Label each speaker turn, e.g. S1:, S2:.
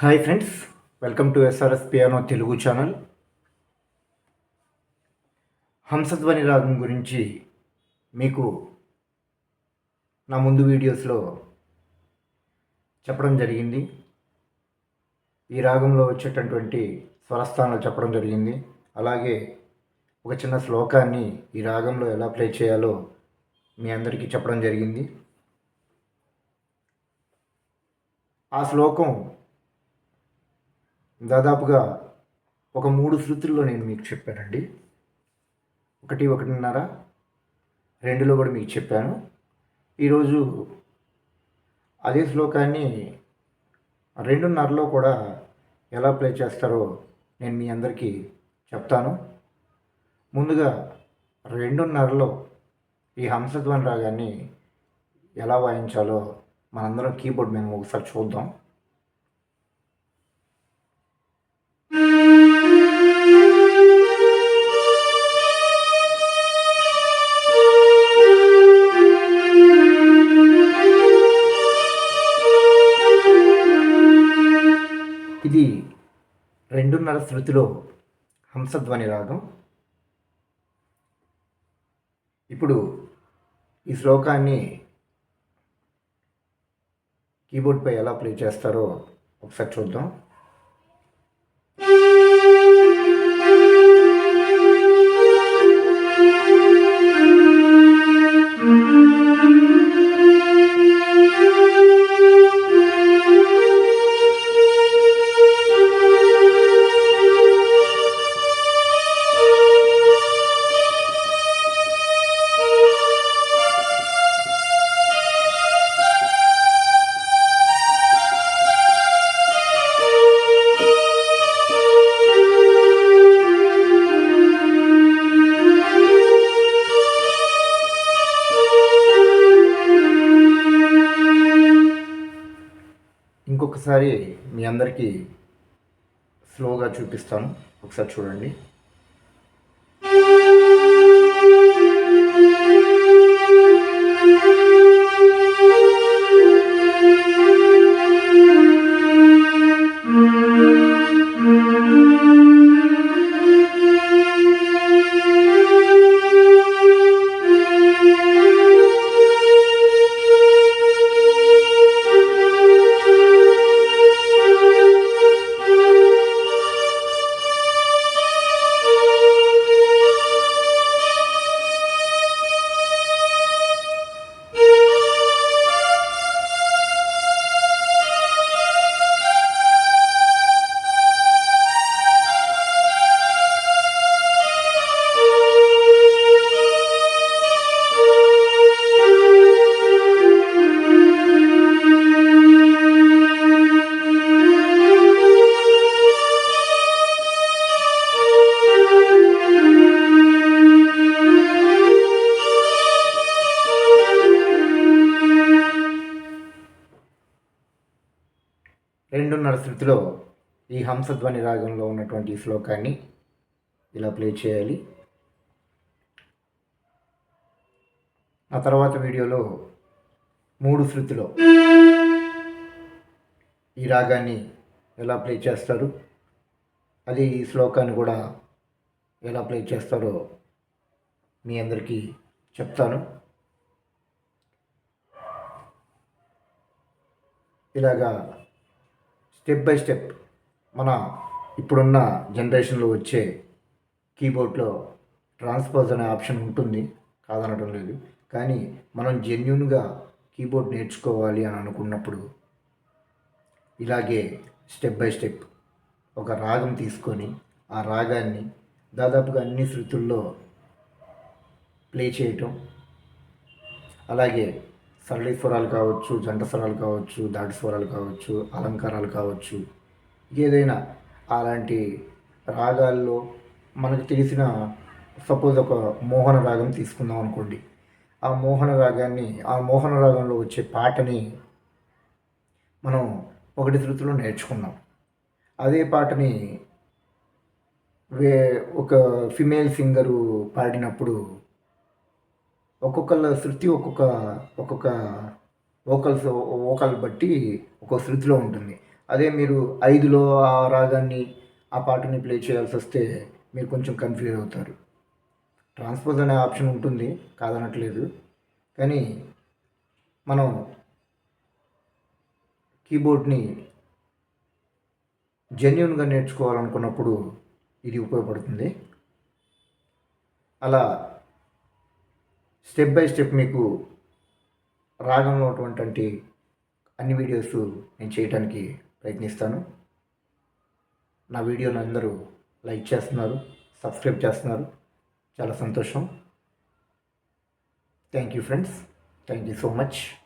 S1: Hi friends welcome to SRS piano Telugu channel. Hamsadhwani రాగం గురించి మీకు నా ముందు వీడియోస్లో చెప్పడం జరిగింది. ఈ రాగంలో వచ్చేటటువంటి స్వరస్థానాలు చెప్పడం జరిగింది. అలాగే ఒక చిన్న శ్లోకాన్ని ఈ రాగంలో ఎలా ప్లే చేయాలో మీ అందరికీ చెప్పడం జరిగింది. ఆ శ్లోకం దాదాపుగా ఒక మూడు శృతుల్లో నేను మీకు చెప్పానండి. ఒకటి ఒకటిన్నర రెండులో కూడా మీకు చెప్పాను. ఈరోజు అదే శ్లోకాన్ని రెండున్నరలో కూడా ఎలా ప్లే చేస్తారో నేను మీ అందరికీ చెప్తాను. ముందుగా రెండున్నరలో ఈ హంసధ్వని రాగాన్ని ఎలా వాయించాలో మనందరం కీబోర్డ్ మేము ఒకసారి చూద్దాం. ఇది రెండున్నర శృతిలో హంసధ్వని రాగం. ఇప్పుడు ఈ శ్లోకాన్ని కీబోర్డ్పై ఎలా ప్లే చేస్తారో ఒకసారి చూద్దాం. ఇంకొకసారి మీ అందరికీ స్లోగా చూపిస్తాను. ఒకసారి చూడండి. రెండున్నర శృతిలో ఈ హంసధ్వని రాగంలో ఉన్నటువంటి శ్లోకాన్ని ఇలా ప్లే చేయాలి. ఆ తర్వాత వీడియోలో మూడు శృతిలో ఈ రాగాన్ని ఎలా ప్లే చేస్తారు అది ఈ శ్లోకాన్ని కూడా ఎలా ప్లే చేస్తారో మీ అందరికీ చెప్తాను. ఇలాగా స్టెప్ బై స్టెప్ మన ఇప్పుడున్న జనరేషన్లో వచ్చే కీబోర్డ్లో ట్రాన్స్పోజ్ అనే ఆప్షన్ ఉంటుంది కాదనడం లేదు. కానీ మనం జెన్యున్గా కీబోర్డ్ నేర్చుకోవాలి అని అనుకున్నప్పుడు ఇలాగే స్టెప్ బై స్టెప్ ఒక రాగం తీసుకొని ఆ రాగాన్ని దాదాపుగా అన్ని శృతుల్లో ప్లే చేయటం అలాగే సరళి స్వరాలు కావచ్చు జంట స్వరాలు కావచ్చు దాటి స్వరాలు కావచ్చు అలంకారాలు కావచ్చు ఏదైనా అలాంటి రాగాల్లో మనకు తెలిసిన సపోజ్ ఒక మోహన రాగం తీసుకుందాం అనుకోండి. ఆ మోహన రాగాన్ని ఆ మోహన రాగంలో వచ్చే పాటని మనం ఒకటి శృతిలో నేర్చుకున్నాం. అదే పాటని వే ఒక ఫిమేల్ సింగరు పాడినప్పుడు ఒక్కొక్కళ్ళ శృతి ఒక్కొక్క ఒక్కొక్క వోకల్స్ వోకల్ బట్టి ఒక్కొక్క శృతిలో ఉంటుంది. అదే మీరు ఐదులో ఆ రాగాన్ని ఆ పాటని ప్లే చేయాల్సి వస్తే మీరు కొంచెం కన్ఫ్యూజ్ అవుతారు. ట్రాన్స్పోజ్ అనే ఆప్షన్ ఉంటుంది కాదనట్లేదు. కానీ మనం కీబోర్డ్ని జెన్యున్గా నేర్చుకోవాలనుకున్నప్పుడు ఇది ఉపయోగపడుతుంది. అలా స్టెప్ బై స్టెప్ మీకు రాగంలో ఉన్నటువంటి అన్ని వీడియోస్ నేను చేయడానికి ప్రయత్నిస్తాను. నా వీడియోని అందరూ లైక్ చేస్తున్నారు సబ్స్క్రైబ్ చేస్తున్నారు. చాలా సంతోషం. Thank you friends. Thank you so much.